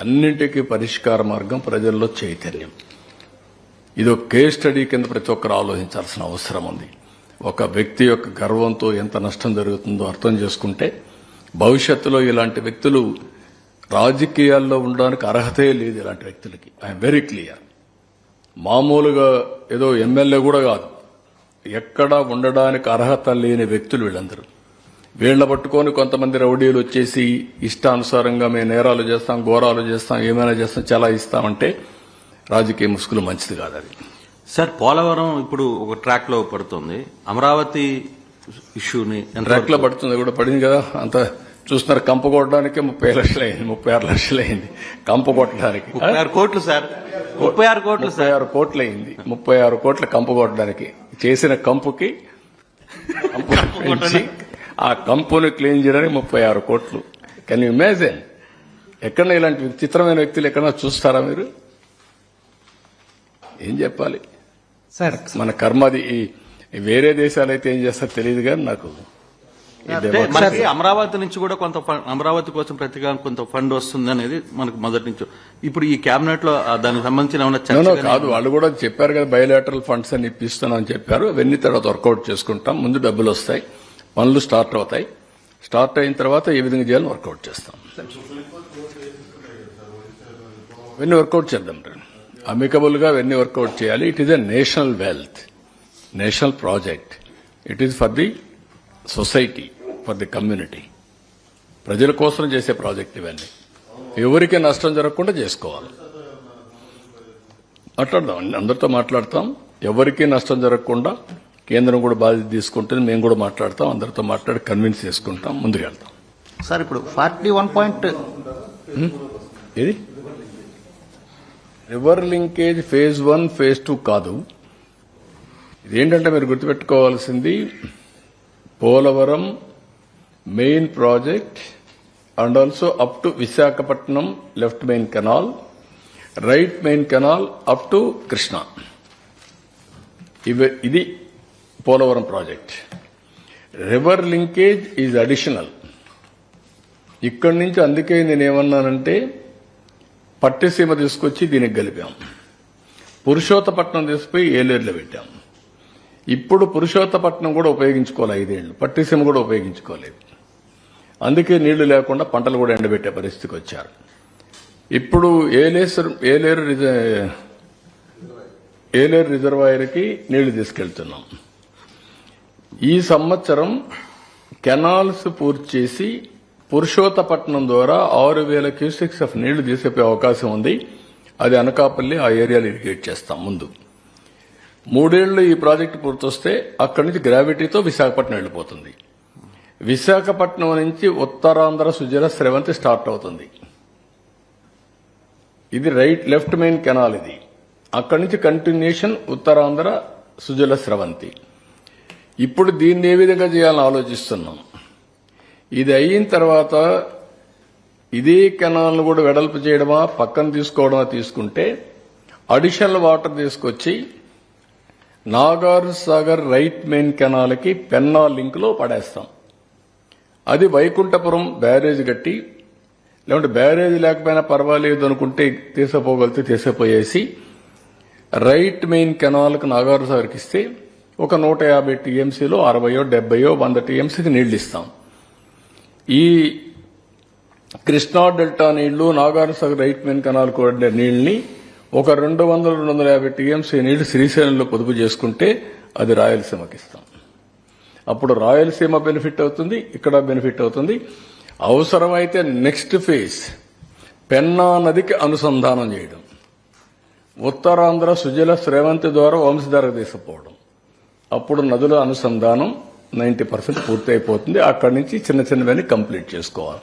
అన్నింటికీ పరిష్కార మార్గం ప్రజల్లో చైతన్యం. ఇది ఒక కేస్ స్టడీ కింద ప్రతి ఒక్కరు ఆలోచించాల్సిన అవసరం ఉంది. ఒక వ్యక్తి యొక్క గర్వంతో ఎంత నష్టం జరుగుతుందో అర్థం చేసుకుంటే భవిష్యత్తులో ఇలాంటి వ్యక్తులు రాజకీయాల్లో ఉండడానికి అర్హతే లేదు ఇలాంటి వ్యక్తులకి. ఐఎమ్ వెరీ క్లియర్ మామూలుగా ఏదో ఎమ్మెల్యే కూడా కాదు. ఎక్కడా ఉండడానికి అర్హత లేని వ్యక్తులు వీళ్ళందరూ. వీళ్ళ పట్టుకొని కొంతమంది రౌడీలు వచ్చేసి ఇష్టానుసారంగా మేము నేరాలు చేస్తాం ఘోరాలు చేస్తాం ఏమైనా చేస్తాం చాలా ఇస్తామంటే రాజకీయ ముసుగులు మంచిది కాదు అది. సార్ పోలవరం ఇప్పుడు ఒక ట్రాక్లో పడుతుంది. అమరావతి ఇష్యూని ట్రాక్లో పడుతుంది కూడా పడింది కదా. అంత చూస్తున్నారు కంప కొట్టడానికి ముప్పై లక్షలు అయింది ముప్పై ఆరు లక్షలు అయింది కంప కొట్టడానికి. ముప్పై ఆరు కోట్లు సార్. ముప్పై ఆరు కోట్లు ముప్పై ఆరు కోట్లు అయింది ముప్పై ఆరు కోట్ల కంపు కొట్టడానికి. చేసిన కంపుకి కంపు ఆ కంపుని క్లీన్ చేయడానికి ముప్పై ఆరు కోట్లు. కెన్ యూ ఇమాజిన్ ఎక్కడ ఇలాంటి విచిత్రమైన వ్యక్తులు ఎక్కడన్నా చూస్తారా మీరు? ఏం చెప్పాలి? సార్ మన కర్మది ఈ వేరే దేశాలు అయితే ఏం చేస్తారో తెలియదు కానీ నాకు మనకి అమరావతి నుంచి కూడా కొంత అమరావతి కోసం ప్రతిగా కొంత ఫండ్ వస్తుంది అనేది మనకు మొదటి నుంచి. ఇప్పుడు ఈ కేబినెట్లో దానికి సంబంధించిన ఏమైనా కాదు. వాళ్ళు కూడా చెప్పారు కదా బయోలాటరల్ ఫండ్స్ అని ఇప్పిస్తున్నాం అని చెప్పారు. అవన్నీ తర్వాత వర్కౌట్ చేసుకుంటాం. ముందు డబ్బులు వస్తాయి. పనులు స్టార్ట్ అవుతాయి. స్టార్ట్ అయిన తర్వాత ఏ విధంగా చేయాలని వర్కౌట్ చేస్తాం. అవన్నీ వర్కౌట్ చేద్దాం అమికబుల్గా అవన్నీ వర్కౌట్ చేయాలి. It is a national wealth national project it is for the society for the community ప్రజల కోసం చేసే ప్రాజెక్ట్ ఇవన్నీ. ఎవరికి నష్టం జరగకుండా చేసుకోవాలి. మాట్లాడదాం. అందరితో మాట్లాడతాం. ఎవరికీ నష్టం జరగకుండా కేంద్రం కూడా బాధ్యత తీసుకుంటుంది. మేము కూడా మాట్లాడతాం. అందరితో మాట్లాడి కన్విన్స్ చేసుకుంటాం. ముందుకు వెళ్తాం. సార్ ఇప్పుడు ఫార్టీ వన్ పాయింట్ ఇది river linkage phase one phase two కాదు. ఇదేంటంటే మీరు గుర్తుపెట్టుకోవాల్సింది Polavaram main project and also up to Visakhapatnam left main canal right main canal up to Krishna ఇవి ఇది Polavaram project. River linkage is additional ఇక్కడి నుంచి అందుకే నేను ఏమన్నానంటే పట్టిసీమ తీసుకొచ్చి దీనికి గలిపాం పురుషోత్తపట్నం తీసుకుపోయి ఏలేరులో పెట్టాం. ఇప్పుడు పురుషోత్తపట్నం కూడా ఉపయోగించుకోవాలి ఐదేళ్ళు పట్టిసీమ కూడా ఉపయోగించుకోలేదు. అందుకే నీళ్ళు లేకుండా పంటలు కూడా ఎండబెట్టే పరిస్థితికి వచ్చారు. ఇప్పుడు ఏలేసర్ ఏలేరు రిజ- ఏలేరు రిజర్వాయర్కి నీళ్ళు తీసుకెళ్తున్నాం. ఈ సంవత్సరం కెనాల్స్ పూర్తి చేసి పురుషోత్తపట్నం ద్వారా ఆరు వేల క్యూసెక్స్ ఆఫ్ నీళ్ళు తీసుకుపోయే అవకాశం ఉంది. అది అనకాపల్లి ఆ ఏరియాలో ఇరిగేట్ చేస్తాం ముందు. మూడేళ్ళు ఈ ప్రాజెక్టు పూర్తొస్తే అక్కడి నుంచి గ్రావిటీతో విశాఖపట్నం వెళ్ళిపోతుంది. విశాఖపట్నం నుంచి ఉత్తరాంధ్ర సుజల స్రవంతి స్టార్ట్ అవుతుంది. ఇది రైట్ లెఫ్ట్ మెయిన్ కెనాల్ ఇది. అక్కడి నుంచి కంటిన్యూషన్ ఉత్తరాంధ్ర సుజల స్రవంతి. ఇప్పుడు దీన్ని ఏ విధంగా చేయాలని ఆలోచిస్తున్నాం? ఇది అయిన తర్వాత ఇదే కెనాల్ను కూడా వెడల్పు చేయడమా పక్కన తీసుకోవడమా తీసుకుంటే అడిషనల్ వాటర్ తీసుకొచ్చి నాగార్ సాగర్ రైట్ మెయిన్ కెనాల్కి పెన్నా లింక్లో పడేస్తాం. అది వైకుంఠపురం బ్యారేజ్ కట్టి లేకుంటే బ్యారేజ్ లేకపోయినా పర్వాలేదు అనుకుంటే తీసుకుపోగలిగితే తీసుకుపోయేసి రైట్ మెయిన్ కెనాల్కి నాగార్ సాగర్కి ఇస్తే ఒక నూట యాభై టీఎంసీలో అరవయో డెబ్బయో వంద టీఎంసీకి నీళ్ళు ఇస్తాం ఈ కృష్ణా డెల్టా నీళ్ళు నాగార్జునసాగర్ రైట్ మెయిన్ కెనాల్ కూడా నీళ్ళని ఒక రెండు వందల రెండు వందల యాభై టీఎంసీ నీళ్ళు శ్రీశైలంలో పొదుపు చేసుకుంటే అది రాయలసీమకి ఇస్తాం. అప్పుడు రాయలసీమ బెనిఫిట్ అవుతుంది ఇక్కడ బెనిఫిట్ అవుతుంది. అవసరమైతే నెక్స్ట్ ఫేజ్ పెన్నా నదికి అనుసంధానం చేయడం. ఉత్తరాంధ్ర సుజల శ్రేవంతి ద్వారా వంశధార తీసుకుపోవడం అప్పుడు నదుల అనుసంధానం నైంటీ పర్సెంట్ పూర్తి అయిపోతుంది అక్కడి నుంచి చిన్న చిన్నవన్నీ కంప్లీట్ చేసుకోవాలి.